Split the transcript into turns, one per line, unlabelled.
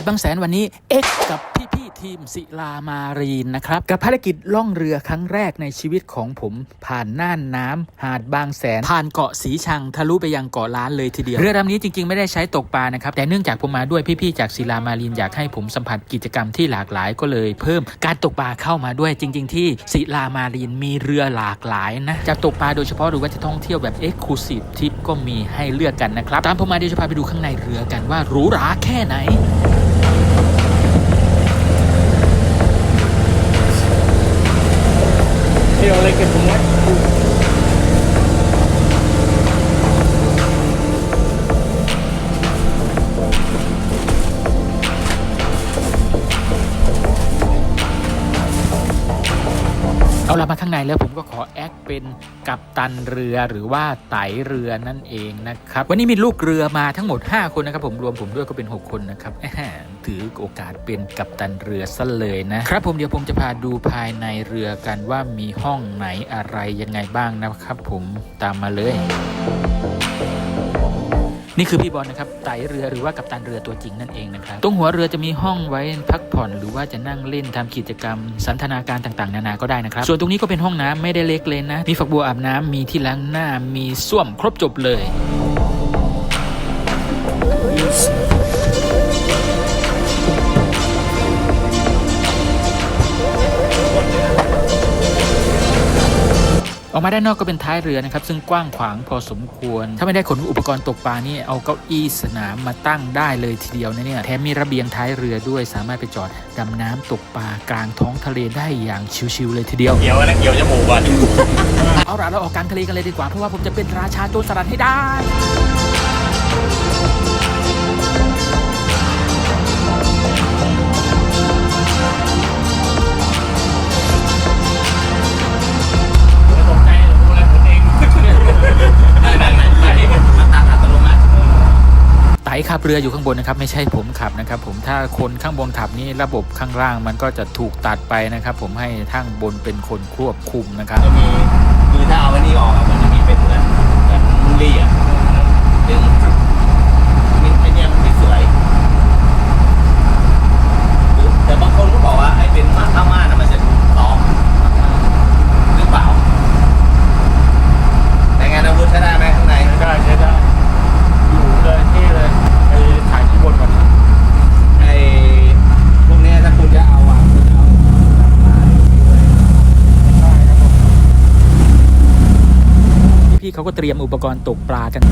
ตบางแสนวันนี้เอ็กกับพี่ๆทีมศิลามารีนนะครับกับภารกิจล่องเรือครั้งแรกในชีวิตของผม ผ่านน่านน้ำหาดบางแสน ผ่านเกาะสีชังทะลุไปยังเกาะล้านเลยทีเดียว เรือลำนี้จริงๆไม่ได้ใช้ตกปลานะครับ แต่เนื่องจากผมมาด้วยพี่ๆจากศิลามารีนอยากให้ผมสัมผัสกิจกรรมที่หลากหลายก็เลย เพิ่มการตกปลาเข้ามาด้วยจริง ๆ ที่ศิลามารีนมีเรือหลากหลายนะจะตกปลาโดยเฉพาะหรือว่าจะท่องเที่ยวแบบเอ็กซ์คลูซีฟทริปก็มีให้เลือกกันนะครับตามผมมาเดี๋ยวจะพาไปดูข้างในเรือกันว่าหรูหราแค่ไหน
เอา
ละมาข้างในแล้วผมก็ขอแอคเป็นกัปตันเรือหรือว่าไตเรือนั่นเองนะครับ วันนี้มีลูกเรือมาทั้งหมด 5 คนนะครับผมรวมผมด้วยก็เป็น 6 คนนะครับถือโอกาสเป็นกัปตันเรือซะเลยนะครับผมเดี๋ยวผมจะพาดูภายในเรือกันว่ามีห้องไหนอะไรยังไงบ้างนะครับผมตามมาเลย นี่คือพี่บอลนะครับไตเรือหรือว่ากัปตันเรือตัวจริงนั่นเองนะครับตรงหัวเรือจะมีห้องไว้พักผ่อนหรือว่าจะนั่งเล่นทำกิจกรรม สันทนาการต่างๆ นานาก็ได้นะครับส่วนตรงนี้ก็เป็นห้องน้ำไม่ได้เล็กเลยนะมีฝักบัวอาบน้ำมีที่ล้างหน้ามีส้วมครบจบเลย ออกมาด้านนอกก็เป็นท้ายเรือนะครับซึ่งกว้างขวางพอสมควร ถ้าไม่ได้ขนอุปกรณ์ตกปลานี่เอาเก้าอี้สนามมาตั้งได้เลยทีเดียวนะเนี่ยแถมมีระเบียงท้ายเรือด้วยสามารถไปจอดดำน้ำตกปลากลางท้องทะเลได้อย่างชิวๆเลยทีเดียว
เกี่ยวอะไรเกี่ยวจมูกก่อน
เอาล่ะเราออกกลางทะเลกันเลยดีกว่าเพราะว่าผมจะเป็นราชาโจรสลัดให้ได้ ขับเรืออยู่ข้างบนนะครับ ไม่ใช่ผมขับนะครับ ผมถ้าคนข้างบนขับนี่ระบบข้างล่างมันก็จะถูกตัดไปนะครับ ผมให้ทั้งบนเป็นคนควบคุมนะครับ
จะมีคือถ้าเอาไว้นี่ออกอะมันจะมีเป็นเหมือนเหมือนมูลี่อะดึงนี่ไอเนี่ยมันไม่สวยแต่บางคนก็บอกว่าไอ้เป็นม่านผ้าม่านอะมันจะตอมหรือเปล่าแต่ไงนะวุฒิใช้ได้ไหมข้างใน
ใช้ได้ใช้ได้อยู่เลยที่เลยไปถ่ายที่บนก่อนนะ
ไอ้พวกเนี้ยถ้าคุณจะเอาอะคุณจะเอากลับมาด้วย
ได้ครับผม
พี่ๆเขา ก็เตรียมอุปกรณ์ตกปลากัน